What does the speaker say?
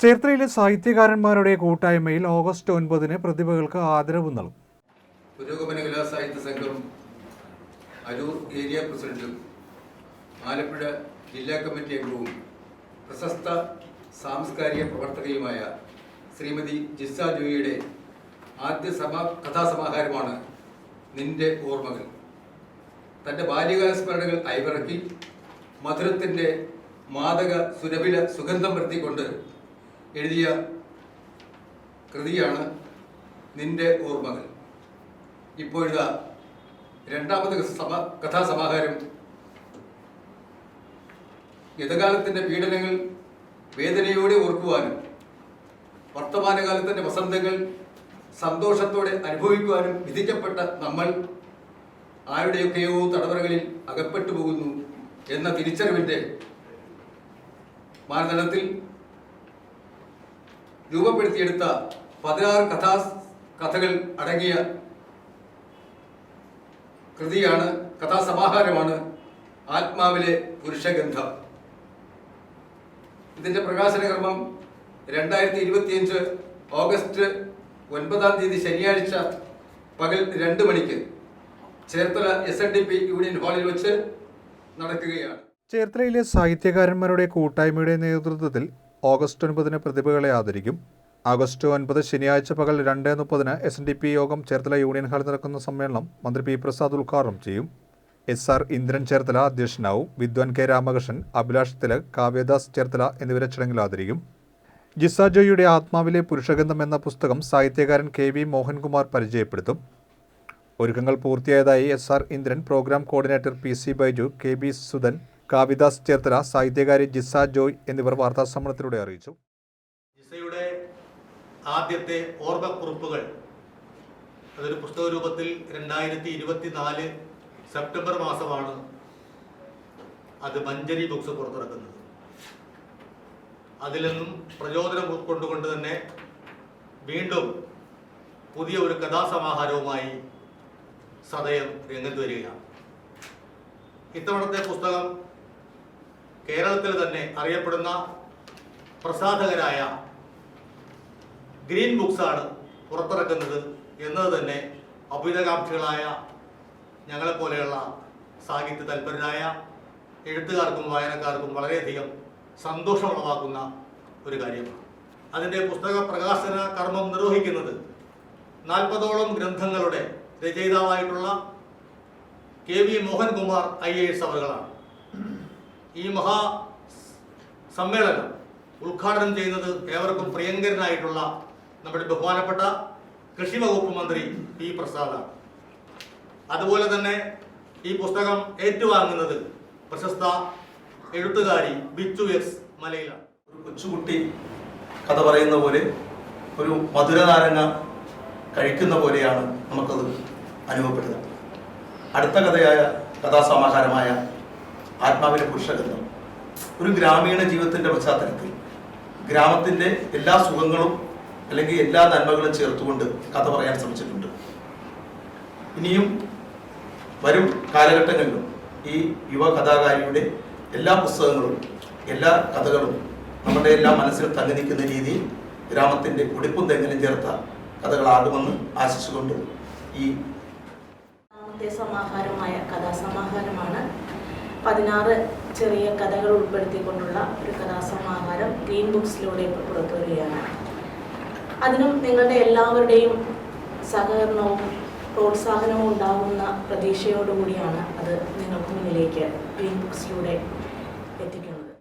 ചേർത്തലയിലെ സാഹിത്യകാരന്മാരുടെ കൂട്ടായ്മയിൽ ഓഗസ്റ്റ് ഒൻപതിന് പ്രതിഭകൾക്ക് ആദരവ് നൽകും. പുരോഗമന കലാ സാഹിത്യ സംഘം അരൂർ ഏരിയ പ്രസിഡന്റും ആലപ്പുഴ ജില്ലാ കമ്മിറ്റി അംഗവും പ്രശസ്ത സാംസ്കാരിക പ്രവർത്തകയുമായ ശ്രീമതി ജിസ ജോയിയുടെ ആദ്യ സമാ കഥാസമാഹാരമാണ് നിന്റെ ഓർമ്മകൾ. തന്റെ ബാല്യകാല സ്മരണകൾ അയവിറക്കി മധുരത്തിന്റെ മാതക സുരഭില സുഗന്ധം വരുത്തിക്കൊണ്ട് എഴുതിയ കൃതിയാണ് നിന്റെ ഓർമ്മകൾ. ഇപ്പോഴിതാ രണ്ടാമത് സമ കഥാസമാഹാരം ഗതകാലത്തിന്റെ പീഡനങ്ങൾ വേദനയോടെ ഓർക്കുവാനും വർത്തമാനകാലത്തിന്റെ വസന്തങ്ങൾ സന്തോഷത്തോടെ അനുഭവിക്കുവാനും വിധിക്കപ്പെട്ട നമ്മൾ ആരുടെയൊക്കെയോ തടവറകളിൽ അകപ്പെട്ടു പോകുന്നു എന്ന തിരിച്ചറിവിന്റെ മാനദണ്ഡത്തിൽ രൂപപ്പെടുത്തിയെടുത്ത പതിനാറ് കഥാ കഥകൾ അടങ്ങിയ കൃതിയാണ് കഥാസമാഹാരമാണ് ആത്മാവിലെ പുരുഷഗന്ധം. ഇതിന്റെ പ്രകാശനകർമ്മം രണ്ടായിരത്തി ഇരുപത്തിയഞ്ച് ഓഗസ്റ്റ് ഒൻപതാം തീയതി ശനിയാഴ്ച പകൽ രണ്ട് മണിക്ക് Cherthala S N D P union ഹാളിൽ വെച്ച് നടക്കുകയാണ്. ചേർത്തലയിലെ സാഹിത്യകാരന്മാരുടെ കൂട്ടായ്മയുടെ നേതൃത്വത്തിൽ ഓഗസ്റ്റ് ഒൻപതിന് പ്രതിഭകളെ ആദരിക്കും. ആഗസ്റ്റ് ഒൻപത് ശനിയാഴ്ച പകൽ രണ്ട് മുപ്പതിന് എസ് എൻ ഡി പി യോഗം ചേർത്തല യൂണിയൻ ഹാളിൽ നടക്കുന്ന സമ്മേളനം മന്ത്രി പി പ്രസാദ് ഉദ്ഘാടനം ചെയ്യും. എസ് ആർ ഇന്ദ്രൻ ചേർത്തല അധ്യക്ഷനാവും. വിദ്വാൻ കെ രാമകൃഷ്ണൻ അഭിലാഷ് തിലക് കാവ്യദാസ് ചേർത്തല എന്നിവരെ ചടങ്ങിൽ ആദരിക്കും. ജിസ ജോയിയുടെ ആത്മാവിലെ പുരുഷഗന്ധം എന്ന പുസ്തകം സാഹിത്യകാരൻ കെ വി മോഹൻകുമാർ പരിചയപ്പെടുത്തും. ഒരുക്കങ്ങൾ പൂർത്തിയായതായി S R Indran programme coordinator P C Baiju K B Sudhan Kavidas Cherthala സാഹിത്യകാരി Jisa Joy എന്നിവർ വാർത്താസമ്മേളനത്തിലൂടെ അറിയിച്ചു. ജിസയുടെ ആദ്യത്തെ ഓർമ്മക്കുറിപ്പുകൾ. അതൊരു പുസ്തക രൂപത്തിൽ രണ്ടായിരത്തി ഇരുപത്തിനാല് സെപ്റ്റംബർ മാസമാണ് അത് മഞ്ചരി ബുക്സ് പുറത്തിറക്കുന്നത്. അതിൽ നിന്നും പ്രചോദനം ഉൾക്കൊണ്ടുകൊണ്ട് തന്നെ വീണ്ടും പുതിയ ഒരു കഥാസമാഹാരവുമായി സദയം രംഗത്ത് വരികയാണ്. ഇത്തവണത്തെ പുസ്തകം കേരളത്തിൽ തന്നെ അറിയപ്പെടുന്ന പ്രസാധകരായ ഗ്രീൻ ബുക്സാണ് പുറത്തിറക്കുന്നത് എന്നത് തന്നെ അഭ്യുതകാംക്ഷികളായ ഞങ്ങളെപ്പോലെയുള്ള സാഹിത്യ തൽപരരായ എഴുത്തുകാർക്കും വായനക്കാർക്കും വളരെയധികം സന്തോഷമുളവാക്കുന്ന ഒരു കാര്യമാണ്. അതിന്റെ പുസ്തക പ്രകാശന കർമ്മം നിർവഹിക്കുന്നത് നാൽപ്പതോളം ഗ്രന്ഥങ്ങളുടെ രചയിതാവായിട്ടുള്ള K V Mohankumar I A S അവറുകളാണ്. ഈ മഹാ സമ്മേളനം ഉദ്ഘാടനം ചെയ്യുന്നത് ഏവർക്കും പ്രിയങ്കരനായിട്ടുള്ള നമ്മുടെ ബഹുമാനപ്പെട്ട കൃഷി വകുപ്പ് മന്ത്രി പി പ്രസാദാണ് അതുപോലെ തന്നെ ഈ പുസ്തകം ഏറ്റുവാങ്ങുന്നത് പ്രശസ്ത എഴുത്തുകാരി ബിച്ചു എസ് മലയിലാണ്. ഒരു കൊച്ചുകുട്ടി കഥ പറയുന്ന പോലെ ഒരു മധുരനാരങ്ങ കഴിക്കുന്ന പോലെയാണ് നമുക്കത് അനുഭവപ്പെടുന്നത്. അടുത്ത കഥയായ കഥാസമാഹാരമായ ആത്മാവിലെ പുരുഷകത്വം ഒരു ഗ്രാമീണ ജീവിതത്തിന്റെ പശ്ചാത്തലത്തിൽ ഗ്രാമത്തിന്റെ എല്ലാ സുഖങ്ങളും അല്ലെങ്കിൽ എല്ലാ നന്മകളും ചേർത്തുകൊണ്ട് കഥ പറയാൻ ശ്രമിച്ചിട്ടുണ്ട്. ഇനിയും വരും കാലഘട്ടങ്ങളിലും ഈ യുവ കഥാകാരിയുടെ എല്ലാ പുസ്തകങ്ങളും എല്ലാ കഥകളും നമ്മുടെ എല്ലാ മനസ്സിൽ തങ്ങി നിൽക്കുന്ന രീതിയിൽ ഗ്രാമത്തിന്റെ കുടിപ്പും തെങ്ങിലും ചേർത്ത കഥകളാകുമെന്ന് ആശിച്ചുകൊണ്ട് ഈ സമാഹാരമായ കഥാസമാഹാരമാണ് പതിനാറ് ചെറിയ കഥകൾ ഉൾപ്പെടുത്തിക്കൊണ്ടുള്ള ഒരു കഥാസമാഹാരം ഗ്രീൻ ബുക്സിലൂടെ ഇപ്പോൾ പുറത്തു വരികയാണ് അതിനും നിങ്ങളുടെ എല്ലാവരുടെയും സഹകരണവും പ്രോത്സാഹനവും ഉണ്ടാകുന്ന പ്രതീക്ഷയോടുകൂടിയാണ് അത് നിങ്ങൾക്ക് മുന്നിലേക്ക് ഗ്രീൻ ബുക്സിലൂടെ എത്തിക്കുന്നത്.